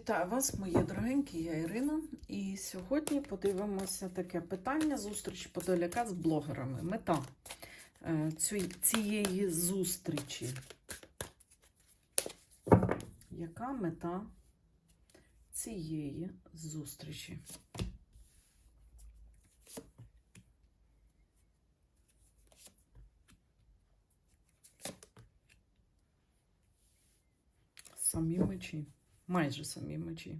Вітаю вас, мої дорогенькі, я Ірина. І сьогодні подивимося таке питання зустрічі подоляка з блогерами. Мета е, цієї зустрічі. Яка мета цієї зустрічі? Самі мечі. Майже самі мечі.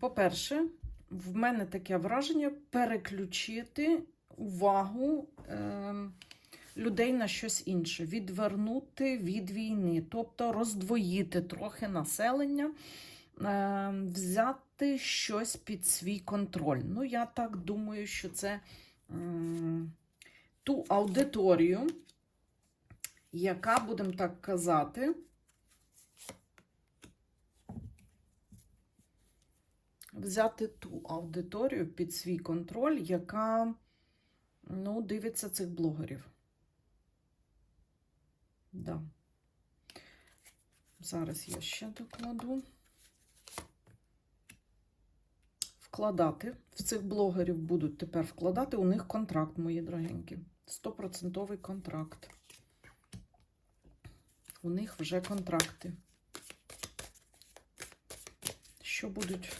По-перше, в мене таке враження переключити увагу е, людей на щось інше, відвернути від війни, тобто роздвоїти трохи населення, е, взяти щось під свій контроль. Ну, я так думаю, що це ту аудиторію, яка, будемо так казати, взяти ту аудиторію під свій контроль, яка ну, дивиться цих блогерів. Да. Зараз я ще докладу. Вкладати. В цих блогерів будуть тепер вкладати. У них контракт, мої дорогенькі. Стопроцентовий контракт. У них вже контракти. Що будуть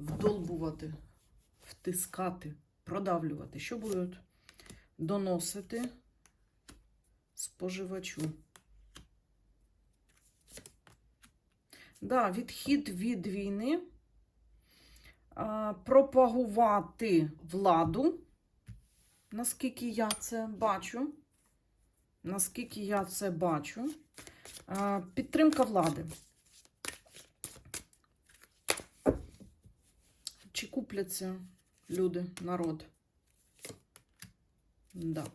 вдолбувати, втискати, продавлювати, що будуть доносити споживачу. Да, відхід від війни, пропагувати владу, наскільки я це бачу. Наскільки я це бачу, підтримка влади. Чи купляться люди, народ? Да.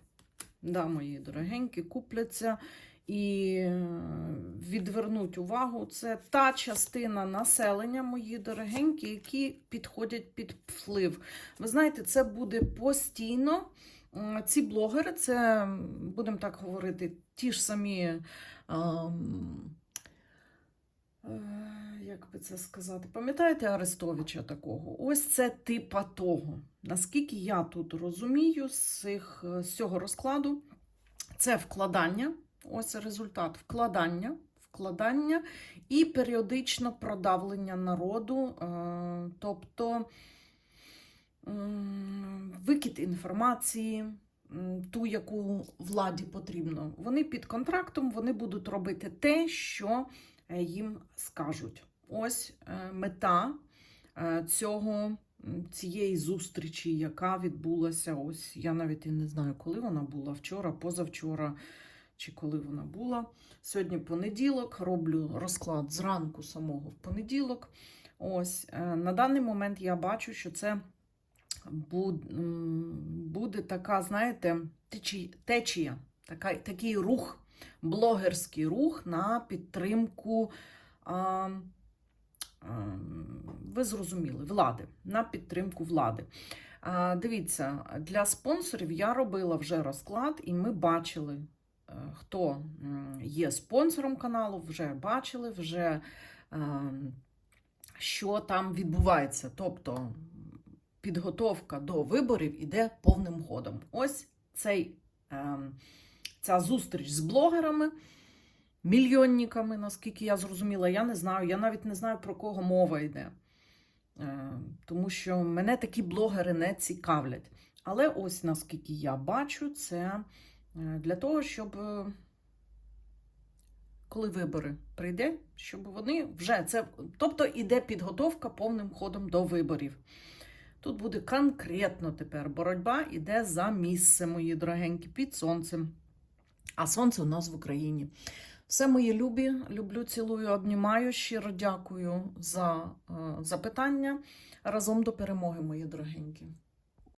Да, мої дорогенькі, купляться і е, відвернуть увагу. Це та частина населення, мої дорогенькі, які підходять під вплив. Ви знаєте, це буде постійно. Ці блогери, це, будемо так говорити, ті ж самі. Е, Як би це сказати? Пам'ятаєте Арестовича такого? Ось це типа того. Наскільки я тут розумію з, цих, е, з цього розкладу, це вкладання. Ось результат вкладання, вкладання і періодично продавлення народу, е, тобто викид інформації, ту, яку владі потрібно. Вони під контрактом, вони будуть робити те, що е, їм скажуть. Ось е, мета е, цього, цієї зустрічі, яка відбулася. Ось я навіть і не знаю, коли вона була вчора, позавчора, чи коли вона була. Сьогодні понеділок, роблю розклад зранку самого в понеділок. Ось е, на даний момент я бачу, що це буд- буде така, знаєте, течія, така, такий рух, блогерський рух на підтримку. А, ви зрозуміли, влади, на підтримку влади. Дивіться, для спонсорів я робила вже розклад, і ми бачили, е, хто є спонсором каналу, вже бачили, вже е, що там відбувається. Тобто підготовка до виборів іде повним ходом. Ось цей, е, ця зустріч з блогерами, мільйонниками, наскільки я зрозуміла, я не знаю. Я навіть не знаю, про кого мова йде. Е, тому що мене такі блогери не цікавлять. Але ось наскільки я бачу, це е, для того, щоб. е, Коли вибори прийде, щоб вони вже це, тобто іде підготовка повним ходом до виборів. Тут буде конкретно тепер боротьба іде за місце, мої дорогенькі, під сонцем. А сонце у нас в Україні. Все мої любі, люблю, цілую, обнімаю. Щиро дякую за е, запитання. Разом до перемоги, мої дорогенькі.